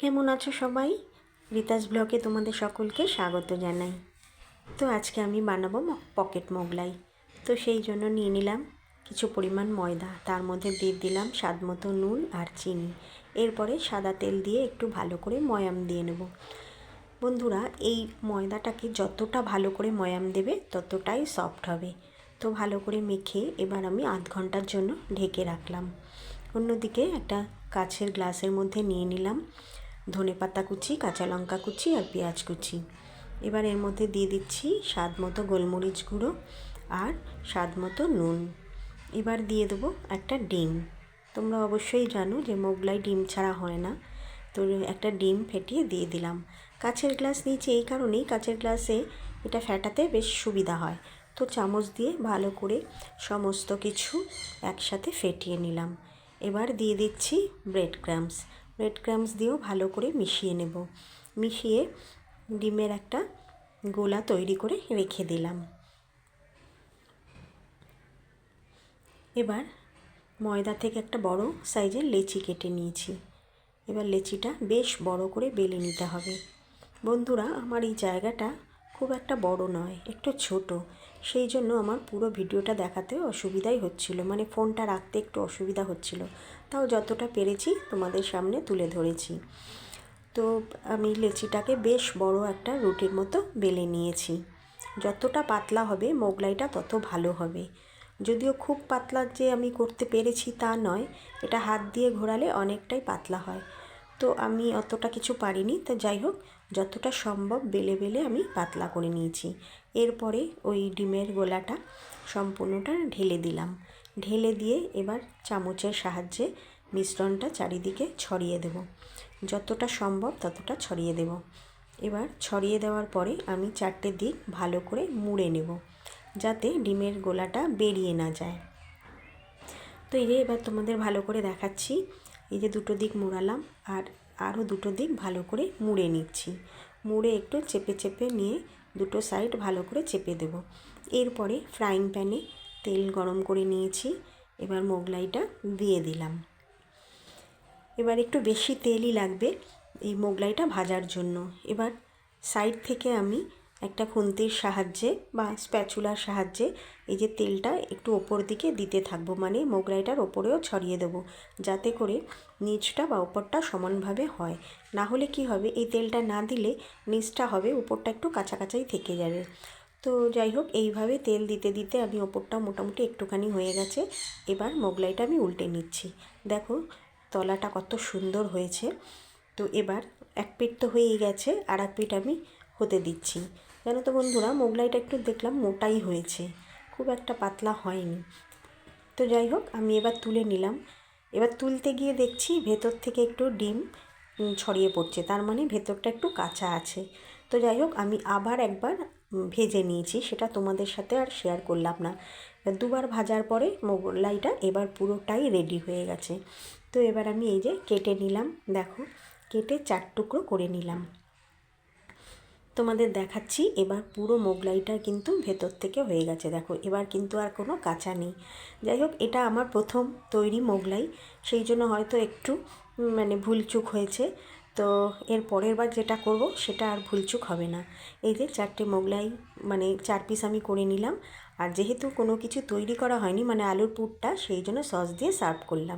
কেমন আছো সবাই? রিতাস ব্লগে তোমাদের সকলকে স্বাগত জানাই। তো আজকে আমি বানাবো পকেট মোগলাই। তো সেই জন্য নিয়ে নিলাম কিছু পরিমাণ ময়দা। তার মধ্যে দিয়ে দিলাম স্বাদ মতো নুন আর চিনি। এরপরে সাদা তেল দিয়ে একটু ভালো করে ময়াম দিয়ে নেব। বন্ধুরা, এই ময়দাটাকে যতটা ভালো করে ময়াম দেবে ততটাই সফট হবে। তো ভালো করে মেখে এবার আমি আধ ঘণ্টার জন্য ঢেকে রাখলাম। অন্যদিকে একটা কাছের গ্লাসের মধ্যে নিয়ে নিলাম ধনে পাতা কুচি, কাঁচা লঙ্কা কুচি আর পেঁয়াজ কুচি। এবার এর মধ্যে দিয়ে দিচ্ছি স্বাদ মতো গোলমরিচ গুঁড়ো আর স্বাদ মতো নুন। এবার দিয়ে দেবো একটা ডিম। তোমরা অবশ্যই জানো যে মোগলাই ডিম ছাড়া হয় না। তো একটা ডিম ফেটিয়ে দিয়ে দিলাম। কাছের গ্লাস নিয়েছি এই কারণেই কাছের গ্লাসে এটা ফেটাতে বেশ সুবিধা হয়। তো চামচ দিয়ে ভালো করে সমস্ত কিছু একসাথে ফেটিয়ে নিলাম। এবার দিয়ে দিচ্ছি ব্রেড ক্রামস ব্রেড ক্রামস দিয়েও ভালো করে মিশিয়ে নেব। মিশিয়ে ডিমের একটা গোলা তৈরি করে রেখে দিলাম। এবার ময়দা থেকে একটা বড় সাইজের লেচি কেটে নিয়েছি। এবার লেচিটা বেশ বড় করে বেলে নিতে হবে। বন্ধুরা, আমার এই জায়গাটা খুব একটা বড় নয়, একটু ছোট। সেই জন্য আমার পুরো ভিডিওটা দেখাতে অসুবিধাই হচ্ছিল মানে ফোনটা রাখতে একটু অসুবিধা হচ্ছিল। তাও যতটা পেরেছি তোমাদের সামনে তুলে ধরেছি। তো আমি লেচিটাকে বেশ বড় একটা রুটির মতো বেলে নিয়েছি। যতটা পাতলা হবে মোগলাইটা তত ভালো হবে। যদিও খুব পাতলা যে আমি করতে পেরেছি তা নয়, এটা হাত দিয়ে ঘোরালে অনেকটাই পাতলা হয়। তো আমি অতটা কিছু পারিনি। তো যাই হোক, যতটা সম্ভব বেলে বেলে আমি পাতলা করে নিয়েছি। এরপরে ওই ডিমের গোলাটা সম্পূর্ণটা ঢেলে দিলাম। ঢেলে দিয়ে এবার চামচের সাহায্যে মিশ্রণটা চারিদিকে ছড়িয়ে দেব। যতটা সম্ভব ততটা ছড়িয়ে দেব। এবার ছড়িয়ে দেওয়ার পরে আমি চারটে দিক ভালো করে মুড়ে নেব, যাতে ডিমের গোলাটা বেরিয়ে না যায়। তো এই এবার তোমাদের ভালো করে দেখাচ্ছি। এই যে দুটো দিক মুড়ালাম আর আরও দুটো দিক ভালো করে মুড়ে নিচ্ছি। মুড়ে একটু চেপে চেপে নিয়ে দুটো সাইড ভালো করে চেপে দেব। এরপরে ফ্রাইং প্যানে তেল গরম করে নিয়েছি, এবার মোগলাইটা দিয়ে দিলাম। এবার একটু বেশি তেলই লাগবে এই মোগলাইটা ভাজার জন্য। এবার সাইড থেকে আমি একটা খুন্তির সাহায্যে বা স্প্যাচুলার সাহায্যে এই যে তেলটা একটু ওপর দিকে দিতে থাকব মানে মোগলাইটার ওপরেও ছড়িয়ে দেবো, যাতে করে নিচটা বা ওপরটা সমানভাবে হয়। না হলে কি হবে, এই তেলটা না দিলে নিচটা হবে, উপরটা একটু কাছাকাছাই থেকে যাবে। তো যাই হোক, এইভাবে তেল দিতে দিতে আমি ওপরটা মোটামুটি একটুখানি হয়ে গেছে, এবার মোগলাইটা আমি উল্টে নিচ্ছি। দেখো, তলাটা কত সুন্দর হয়েছে। তো এবার এক পিঠ তো হয়েই গেছে, আর এক পিঠ আমি হতে দিচ্ছি। জানো তো বন্ধুরা, মোগলাইটা একটু দেখলাম মোটাই হয়েছে। খুব একটা পাতলা হয়নি। তো যাই হোক, আমি এবার তুলে নিলাম। এবার তুলতে গিয়ে দেখছি ভেতর থেকে একটু ডিম ছড়িয়ে পড়ছে। তার মানে ভেতরটা একটু কাঁচা আছে। তো যাই হোক, আমি আবার একবার ভেজে নিয়েছি। সেটা তোমাদের সাথে আর শেয়ার করলাম না। দুবার ভাজার পরে মোগলাইটা এবার পুরোটাই রেডি হয়ে গেছে। তো এবার আমি এই যে কেটে নিলাম। দেখো, কেটে চার টুকরো করে নিলাম। তোমাদের দেখাচ্ছি, এবার পুরো মোগলাইটা কিন্তু ভেতর থেকে হয়ে গেছে। দেখো, এবার কিন্তু আর কোনো কাঁচা নেই। যাই হোক, এটা আমার প্রথম তৈরি মোগলাই, সেই জন্য হয়তো একটু মানে ভুলচুক হয়েছে। তো এর পরের বার যেটা করব, সেটা আর ভুলচুক হবে না। এই যে চারটে মোগলাই মানে চার পিস আমি করে নিলাম। আর যেহেতু কোনো কিছু তৈরি করা হয়নি মানে আলুর পুরটা, সেই জন্য সস দিয়ে সার্ভ করলাম।